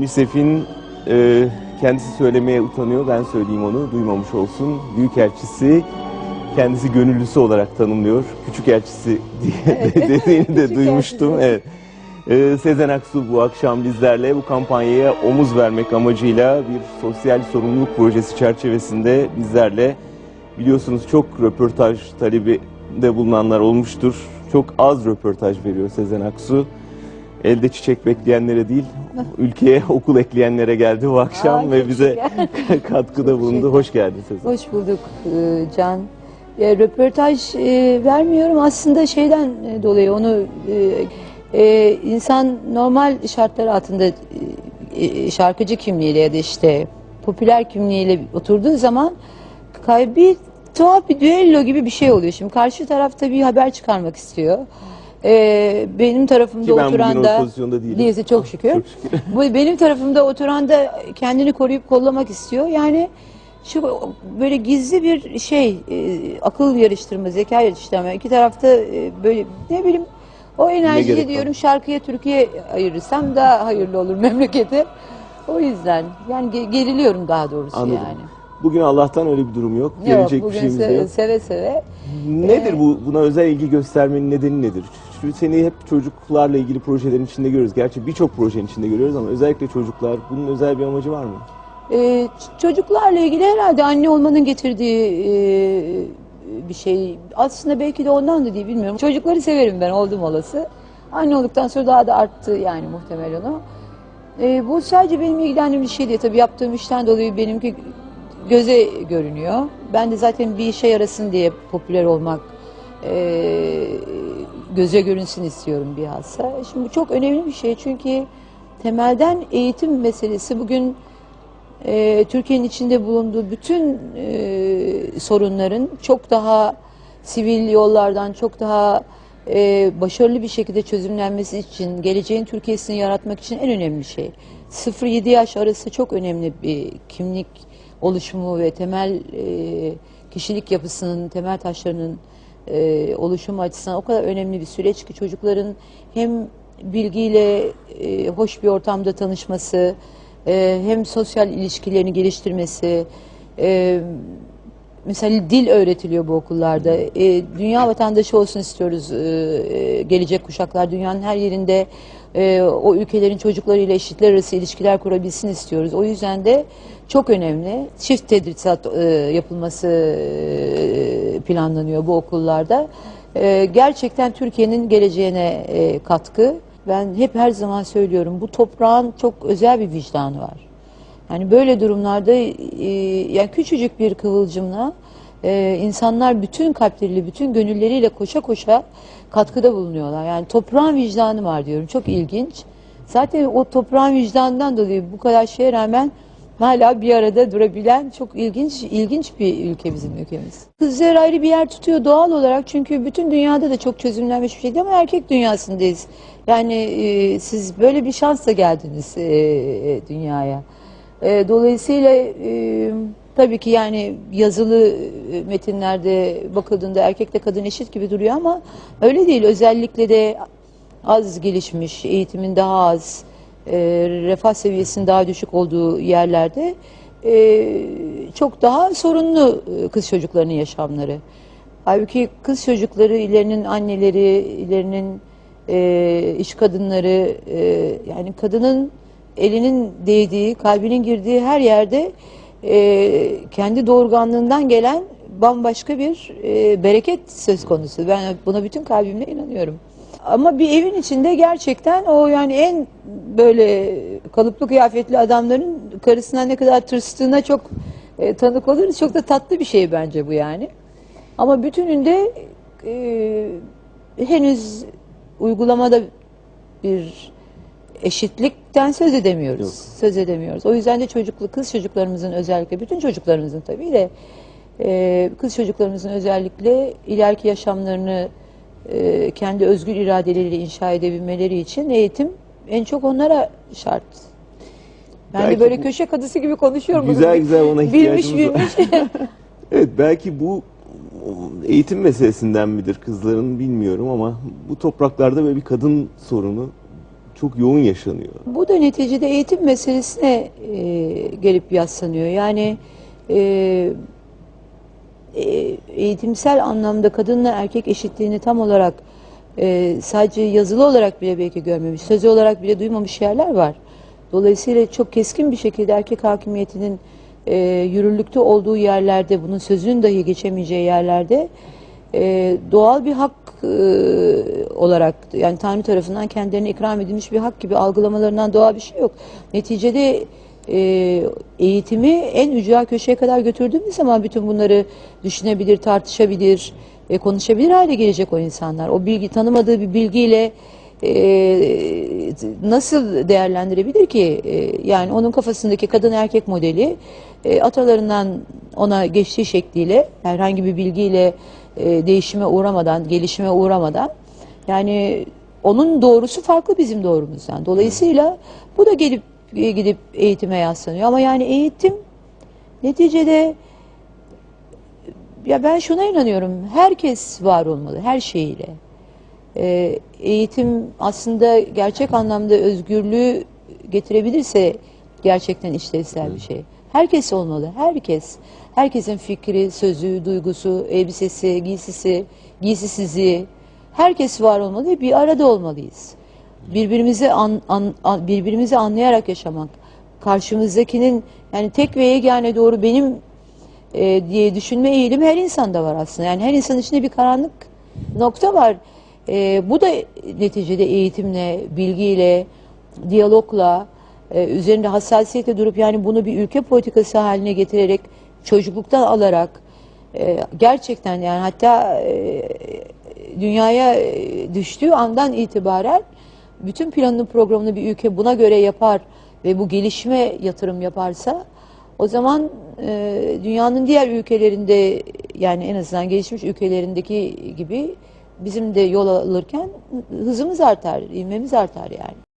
UNICEF'in e, kendisi söylemeye utanıyor, ben söyleyeyim onu, duymamış olsun. Büyükelçisi kendisi gönüllüsü olarak tanımlıyor. Küçük elçisi diye dediğini de duymuştum. elçisi. Evet. Ee, Sezen Aksu bu akşam bizlerle bu kampanyaya omuz vermek amacıyla bir sosyal sorumluluk projesi çerçevesinde bizlerle biliyorsunuz çok röportaj talebi de bulunanlar olmuştur. Çok az röportaj veriyor Sezen Aksu. Elde çiçek bekleyenlere değil, ülkeye okul ekleyenlere geldi bu akşam Aa, ve bize katkıda bulundu. Hoş geldin Sezen. Hoş bulduk e, Can. E, röportaj e, vermiyorum aslında şeyden e, dolayı onu e, e, insan normal şartlar altında e, şarkıcı kimliğiyle ya da işte popüler kimliğiyle oturduğu zaman bir tuhaf bir düello gibi bir şey oluyor. Şimdi karşı tarafta bir haber çıkarmak istiyor. E, benim tarafımda Ki ben bugün oturan o da pozisyonda değilim. değilse çok şükür. Çok şükür. Bu benim tarafımda oturan da kendini koruyup kollamak istiyor. Yani şu böyle gizli bir şey, e, akıl yarıştırma, zeka yarıştırma. İki tarafta e, böyle ne bileyim o gerek enerjiyi var? diyorum şarkıya, Türkiye ayırırsam daha hayırlı olur memlekete. O yüzden yani ge- geriliyorum daha doğrusu Anladım. yani. Bugün Allah'tan öyle bir durum yok. Gelecek bir bugün şeyimiz de se- yok. seve seve. Nedir Ee, bu buna özel ilgi göstermenin nedeni nedir? Seni hep çocuklarla ilgili projelerin içinde görüyoruz. Gerçi birçok projenin içinde görüyoruz ama özellikle çocuklar bunun özel bir amacı var mı? Ee, çocuklarla ilgili herhalde anne olmanın getirdiği e, bir şey. Aslında belki de ondan da değil bilmiyorum. Çocukları severim ben oldum olası. Anne olduktan sonra daha da arttı yani muhtemelen o. Ee, bu sadece benim ilgilendiğim bir şey değil. Tabii yaptığım işten dolayı benimki göze görünüyor. Ben de zaten bir işe yarasın diye popüler olmak, e, göze görünsün istiyorum bilhassa. Şimdi bu çok önemli bir şey çünkü temelden eğitim meselesi bugün e, Türkiye'nin içinde bulunduğu bütün e, sorunların çok daha sivil yollardan çok daha e, başarılı bir şekilde çözümlenmesi için, geleceğin Türkiye'sini yaratmak için en önemli şey. 0-7 yaş arası çok önemli bir kimlik oluşumu ve temel e, kişilik yapısının, temel taşlarının e, oluşumu açısından o kadar önemli bir süreç ki çocukların hem bilgiyle e, hoş bir ortamda tanışması, e, hem sosyal ilişkilerini geliştirmesi, e, mesela dil öğretiliyor bu okullarda. E, dünya vatandaşı olsun istiyoruz e, e, gelecek kuşaklar. Dünyanın her yerinde e, o ülkelerin çocuklarıyla eşitler arası ilişkiler kurabilsin istiyoruz. O yüzden de çok önemli. Çift tedrisat e, yapılması e, planlanıyor bu okullarda. E, gerçekten Türkiye'nin geleceğine e, katkı. Ben hep her zaman söylüyorum bu toprağın çok özel bir vicdanı var. Yani böyle durumlarda e, yani küçücük bir kıvılcımla e, insanlar bütün kalpleriyle, bütün gönülleriyle koşa koşa katkıda bulunuyorlar. Yani toprağın vicdanı var diyorum. Çok ilginç. Zaten o toprağın vicdanından dolayı bu kadar şeye rağmen hala bir arada durabilen çok ilginç ilginç bir ülke bizim ülkemiz. Kızlar ayrı bir yer tutuyor doğal olarak çünkü bütün dünyada da çok çözümlenmiş bir şeydi ama erkek dünyasındayız. Yani e, siz böyle bir şansla geldiniz e, e, dünyaya. E, dolayısıyla e, tabii ki yani yazılı e, metinlerde bakıldığında erkekle kadın eşit gibi duruyor ama öyle değil. Özellikle de az gelişmiş, eğitimin daha az, e, refah seviyesinin daha düşük olduğu yerlerde e, çok daha sorunlu e, kız çocuklarının yaşamları. Halbuki kız çocukları, ilerinin anneleri, ilerinin iş kadınları, yani kadının elinin değdiği, kalbinin girdiği her yerde kendi doğurganlığından gelen bambaşka bir bereket söz konusu. Ben buna bütün kalbimle inanıyorum. Ama bir evin içinde gerçekten o yani en böyle kalıplı kıyafetli adamların karısından ne kadar tırstığına çok e, tanık oluruz. Çok da tatlı bir şey bence bu yani. Ama bütününde e, henüz uygulamada bir eşitlikten söz edemiyoruz. Yok. Söz edemiyoruz. O yüzden de çocuklu kız çocuklarımızın özellikle bütün çocuklarımızın tabii de e, kız çocuklarımızın özellikle ileriki yaşamlarını e, kendi özgür iradeleriyle inşa edebilmeleri için eğitim en çok onlara şart. Ben Belki de böyle bu- köşe kadısı gibi konuşuyorum. Güzel Bunu güzel ona bilmiş ihtiyacımız var. bilmiş. Evet belki bu eğitim meselesinden midir kızların bilmiyorum ama bu topraklarda böyle bir kadın sorunu çok yoğun yaşanıyor. Bu da neticede eğitim meselesine e, gelip yaslanıyor. Yani e, eğitimsel anlamda kadınla erkek eşitliğini tam olarak e, sadece yazılı olarak bile belki görmemiş, sözü olarak bile duymamış yerler var. Dolayısıyla çok keskin bir şekilde erkek hakimiyetinin e, yürürlükte olduğu yerlerde, bunun sözünün dahi geçemeyeceği yerlerde e, doğal bir hak e, olarak yani Tanrı tarafından kendilerine ikram edilmiş bir hak gibi algılamalarından doğal bir şey yok. Neticede e, eğitimi en ücra köşeye kadar götürdüğümüz zaman bütün bunları düşünebilir, tartışabilir, e, konuşabilir hale gelecek o insanlar. O bilgi tanımadığı bir bilgiyle e, nasıl değerlendirebilir ki? E, yani onun kafasındaki kadın erkek modeli e, atalarından ona geçtiği şekliyle herhangi bir bilgiyle e, değişime uğramadan, gelişime uğramadan yani onun doğrusu farklı bizim doğrumuzdan. Dolayısıyla bu da gelip gidip eğitime yaslanıyor. Ama yani eğitim neticede ya ben şuna inanıyorum. Herkes var olmalı her şeyiyle. Ee, eğitim aslında gerçek anlamda özgürlüğü getirebilirse gerçekten işlevsel bir şey. Herkes olmalı, herkes. Herkesin fikri, sözü, duygusu, elbisesi, giysisi, giysisizliği. Herkes var olmalı ve bir arada olmalıyız. Birbirimizi an, an- an- birbirimizi anlayarak yaşamak. Karşımızdakinin yani tek ve yegane doğru benim e, diye düşünme eğilimi her insanda var aslında. Yani her insan içinde bir karanlık nokta var. E, bu da neticede eğitimle, bilgiyle, diyalogla, e, üzerinde hassasiyetle durup yani bunu bir ülke politikası haline getirerek, çocukluktan alarak e, gerçekten yani hatta e, dünyaya e, düştüğü andan itibaren bütün planını programını bir ülke buna göre yapar ve bu gelişme yatırım yaparsa o zaman e, dünyanın diğer ülkelerinde yani en azından gelişmiş ülkelerindeki gibi bizim de yol alırken hızımız artar, ivmemiz artar yani.